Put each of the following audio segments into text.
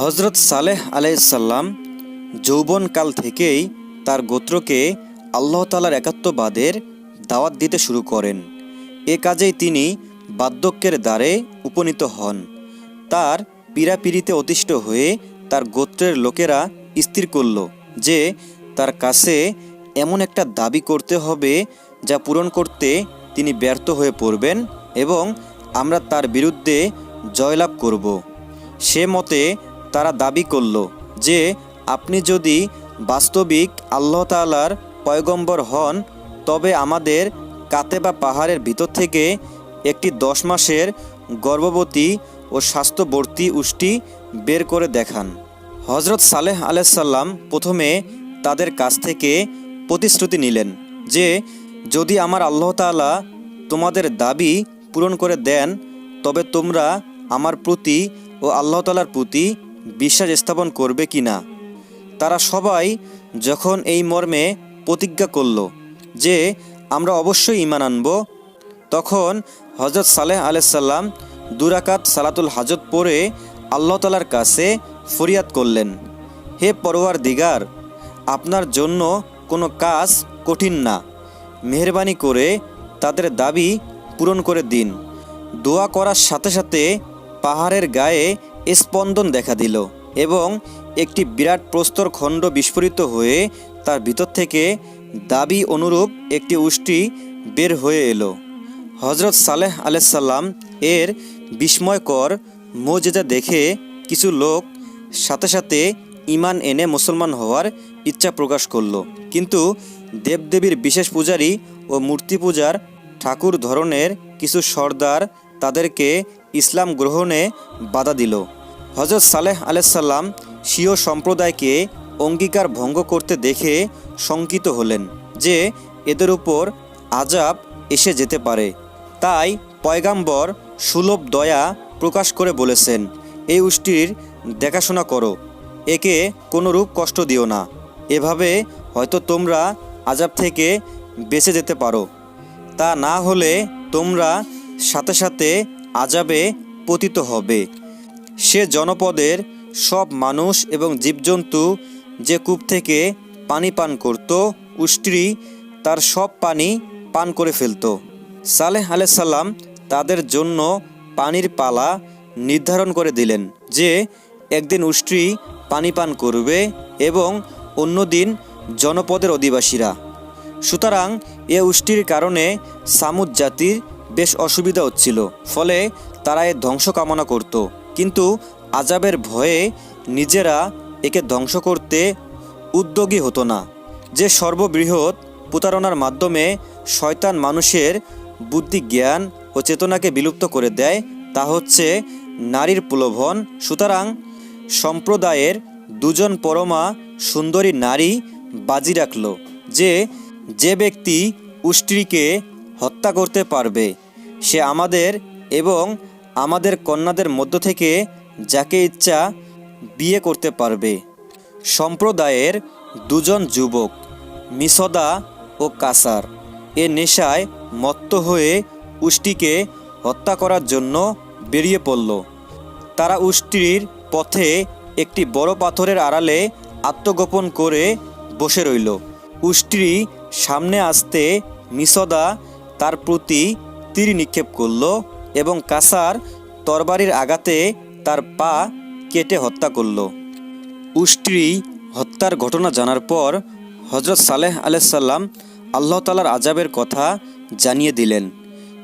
হজরত সালেহ আলাইসাল্লাম যৌবনকাল থেকেই তার গোত্রকে আল্লাহ তালার একাত্মবাদের দাওয়াত দিতে শুরু করেন। এ কাজেই তিনি বার্ধক্যের দ্বারে উপনীত হন। তার পীড়াপিড়িতে অতিষ্ঠ হয়ে তার গোত্রের লোকেরা স্থির করল যে তার কাছে এমন একটা দাবি করতে হবে যা পূরণ করতে তিনি ব্যর্থ হয়ে পড়বেন এবং আমরা তার বিরুদ্ধে জয়লাভ করব। সে মতে তারা দাবি করল যে, আপনি যদি বাস্তবিক আল্লাহ তালার পয়গম্বর হন, তবে আমাদের কাতে বা পাহাড়ের ভিতর থেকে একটি দশ মাসের গর্ভবতী ও স্বাস্থ্যবর্তী উষ্টি বের করে দেখান। হজরত সালেহ আলাইসাল্লাম প্রথমে তাদের কাছ থেকে প্রতিশ্রুতি নিলেন যে, যদি আমার আল্লাহ তাআলা তোমাদের দাবি পূরণ করে দেন, তবে তোমরা আমার প্রতি ও আল্লাহ তালার প্রতি বিশ্বাস স্থাপন করবে কি না? তারা সবাই যখন এই মর্মে প্রতিজ্ঞা করল যে আমরা অবশ্যই ইমান আনব, তখন হজরত সালেহ আলাইসাল্লাম দুরাকাত সালাতুল হাজত পরে আল্লাহ তালার কাছে ফরিয়াদ করলেন, হে পরোয়ার দিগার আপনার জন্য কোনো কাজ কঠিন না। মেহরবানি করে তাদের দাবি পূরণ করে দিন। দোয়া করার সাথে সাথে পাহাড়ের গায়ে স্পন্দন দেখা দিল এবং একটি বিরাট প্রস্তর খণ্ড বিস্ফোরিত হয়ে তার ভিতর থেকে দাবি অনুরূপ একটি উষ্টি বের হয়ে এলো। হজরত সালেহ আলাইসাল্লাম এর বিস্ময়কর মজেদা দেখে কিছু লোক সাথে সাথে ইমান এনে মুসলমান হওয়ার ইচ্ছা প্রকাশ করল। কিন্তু দেবদেবীর বিশেষ পূজারী ও মূর্তি পূজার ঠাকুর ধরনের কিছু সর্দার তাদেরকে ইসলাম গ্রহণে বাধা দিল। হজরত সালেহ আলাইসাল্লাম স্বীয় সম্প্রদায়কে অঙ্গীকার ভঙ্গ করতে দেখে শঙ্কিত হলেন যে এদের উপর আজাব এসে যেতে পারে। তাই পয়গাম্বর সুলভ দয়া প্রকাশ করে বলেছেন, এই উষ্টির দেখাশোনা করো, একে কোনোরূপ কষ্ট দিও না। এভাবে হয়তো তোমরা আজাব থেকে বেঁচে যেতে পারো। তা না হলে তোমরা সাথে সাথে আজাবে পতিত হবে। সে জনপদের সব মানুষ এবং জীবজন্তু যে কূপ থেকে পানি পান করত, উষ্ট্রি তার সব পানি পান করে ফেলত। সালেহ আলাইসাল্লাম তাদের জন্য পানির পালা নির্ধারণ করে দিলেন যে একদিন উষ্ট্রি পানি পান করবে এবং অন্যদিন জনপদের অধিবাসীরা। সুতরাং এ উষ্টির কারণে সামুদ জাতির বেশ অসুবিধা হচ্ছিল, ফলে তারা এর ধ্বংস কামনা করত। কিন্তু আজাবের ভয়ে নিজেরা একে ধ্বংস করতে উদ্যোগী হতো না। যে সর্ববৃহৎ প্রতারণার মাধ্যমে শয়তান মানুষের বুদ্ধি, জ্ঞান ও চেতনাকে বিলুপ্ত করে দেয়, তা হচ্ছে নারীর প্রলোভন। সুতরাং সম্প্রদায়ের দুজন পরমা সুন্দরী নারী বাজি রাখল, যে যে ব্যক্তি উষ্ট্রীকে হত্যা করতে পারবে, সে আমাদের এবং আমাদের কন্যাদের মধ্য থেকে যাকে ইচ্ছা বিয়ে করতে পারবে। সম্প্রদায়ের দুজন যুবক, মিসদা ও কাসার। এ নেশায় মত্ত হয়ে উষ্টিকে হত্যা করার জন্য বেরিয়ে পড়ল। তারা উষ্টির পথে একটি বড় পাথরের আড়ালে আত্মগোপন করে বসে রইল। উষ্ট্রি সামনে আসতে মিসদা তার প্রতি তীর নিক্ষেপ করল এবং কাসার তরবারির আঘাতে তার পা কেটে হত্যা করল। উষ্ট্রি হত্যার ঘটনা জানার পর হজরত সালেহ আলাইসাল্লাম আল্লাহ তালার আজাবের কথা জানিয়ে দিলেন।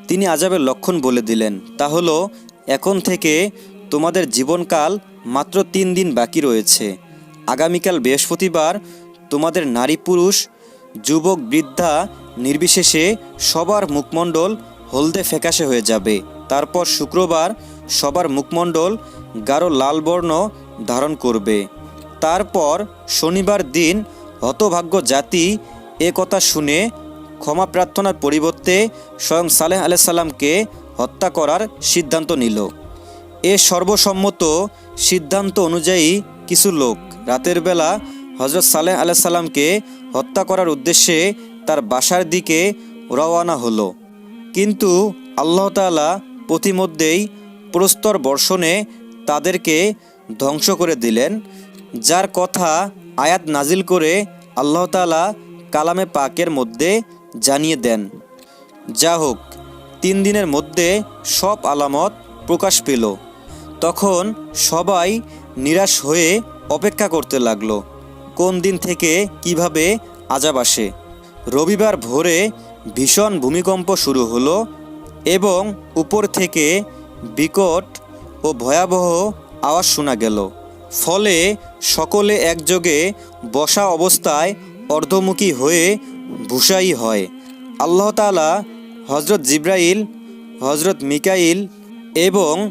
তিনি আজাবের লক্ষণ বলে দিলেন, তা হলো, এখন থেকে তোমাদের জীবনকাল মাত্র তিন দিন বাকি রয়েছে। আগামীকাল বৃহস্পতিবার তোমাদের নারী পুরুষ, যুবক, বৃদ্ধা নির্বিশেষে সবার মুখমণ্ডল হলদে ফ্যাকাশে হয়ে যাবে। তারপর শুক্রবার সবার মুখমণ্ডল গাঢ় লাল বর্ণ ধারণ করবে। তারপর শনিবার দিন হতভাগ্য জাতি এ কথা শুনে ক্ষমা প্রার্থনার পরিবর্তে স্বয়ং সালেহ আলাইসাল্লামকে হত্যা করার সিদ্ধান্ত নিল। এ সর্বসম্মত সিদ্ধান্ত অনুযায়ী কিছু লোক রাতের বেলা হজরত সালেহ আলাইসাল্লামকে হত্যা করার উদ্দেশ্যে তার বাসার দিকে রওয়ানা হলো। কিন্তু আল্লাহ তাআলা পথিমধ্যেই প্রস্তর বর্ষণে তাদেরকে ধ্বংস করে দিলেন, যার কথা আয়াত নাজিল করে আল্লাহ তাআলা কালামে পাকের মধ্যে জানিয়ে দেন। যা হোক, তিন দিনের মধ্যে সব আলামত প্রকাশ পেল। তখন সবাই নিরাশ হয়ে অপেক্ষা করতে লাগল, কোন দিন থেকে কীভাবে আজাব আসে। রবিবার ভোরে ভীষণ ভূমিকম্প শুরু হলো এবং উপর থেকে বিকট ও ভয়াবহ আওয়াজ শোনা গেল। ফলে সকলে একযোগে বসা অবস্থায় অর্ধমুখী হয়ে ভুসাই হয়। আল্লাহ তাআলা হজরত জিব্রাইল হজরত মিকাইল এবং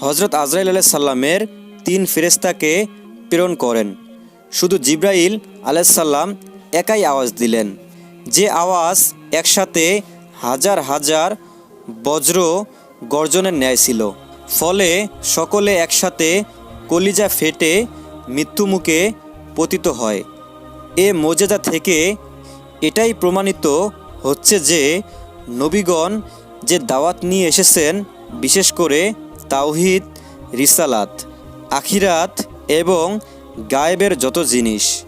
হজরত আজরাইল আলাহ সাল্লামের তিন ফেরেস্তাকে প্রেরণ করেন। শুধু জিব্রাইল আলাইসাল্লাম একাই আওয়াজ দিলেন। যে আওয়াজ একসাথে হাজার হাজার বজ্র গর্জনের ন্যায় ছিল। ফলে সকলে একসাথে কলিজা ফেটে মৃত্যুমুখে পতিত হয়। এ মর্যাদা থেকে এটাই প্রমাণিত হচ্ছে যে নবীগণ যে দাওয়াত নিয়ে এসেছেন, বিশেষ করে তাওহিদ, রিসালাত, আখিরাত এবং গায়েবের যত জিনিস,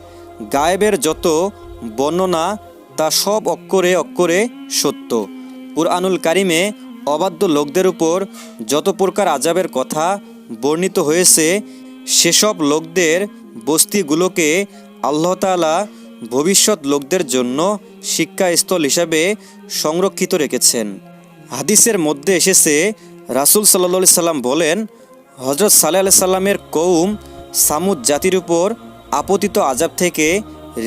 গায়েবের যত বর্ণনা তা সব অক্ষরে অক্ষরে সত্য। কুরআনুল কারিমে অবাধ্য লোকদের উপর যত প্রকার আজাবের কথা বর্ণিত হয়েছে, সেসব লোকদের বস্তিগুলোকে আল্লাহ তাআলা ভবিষ্যৎ লোকদের জন্য শিক্ষাস্থল হিসাবে সংরক্ষিত রেখেছেন। হাদিসের মধ্যে এসেছে, রাসূল সাল্লা সাল্লাম বলেন হজরত সাল্লাহ সাল্লামের কৌম সামুদ জাতির উপর আপতিত আজাব থেকে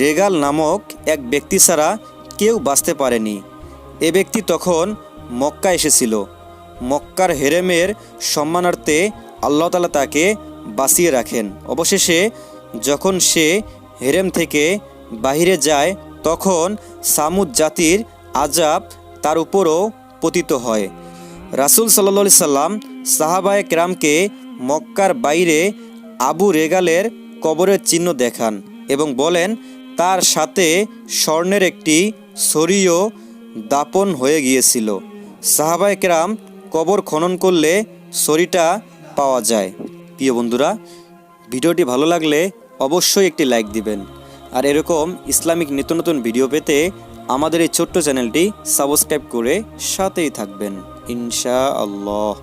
রেগাল নামক এক ব্যক্তি ছাড়া কেউ বাঁচতে পারেনি। এ ব্যক্তি তখন মক্কা এসেছিল। মক্কার হেরেমের সম্মানার্থে আল্লাহ তালা তাকে বাঁচিয়ে রাখেন। অবশেষে যখন সে হেরেম থেকে বাহিরে যায়, তখন সামুদ জাতির আজাব তার উপরও পতিত হয়। রাসুল সাল্লা সাল্লাম সাহাবায়ে কেরামকে মক্কার বাইরে আবু রেগালের কবরের চিহ্ন দেখান এবং বলেন, তার সাথে স্বর্ণের একটি শরীয় দাপন হয়ে গিয়েছিল। সাহাবায় কেরাম কবর খনন করলে শরীরটা পাওয়া যায়। প্রিয় বন্ধুরা, ভিডিওটি ভালো লাগলে অবশ্যই একটি লাইক দিবেন। আর এরকম ইসলামিক নিত্য নতুন ভিডিও পেতে আমাদের এই ছোট্ট চ্যানেলটি সাবস্ক্রাইব করে সাথেই থাকবেন। ইনশা আল্লাহ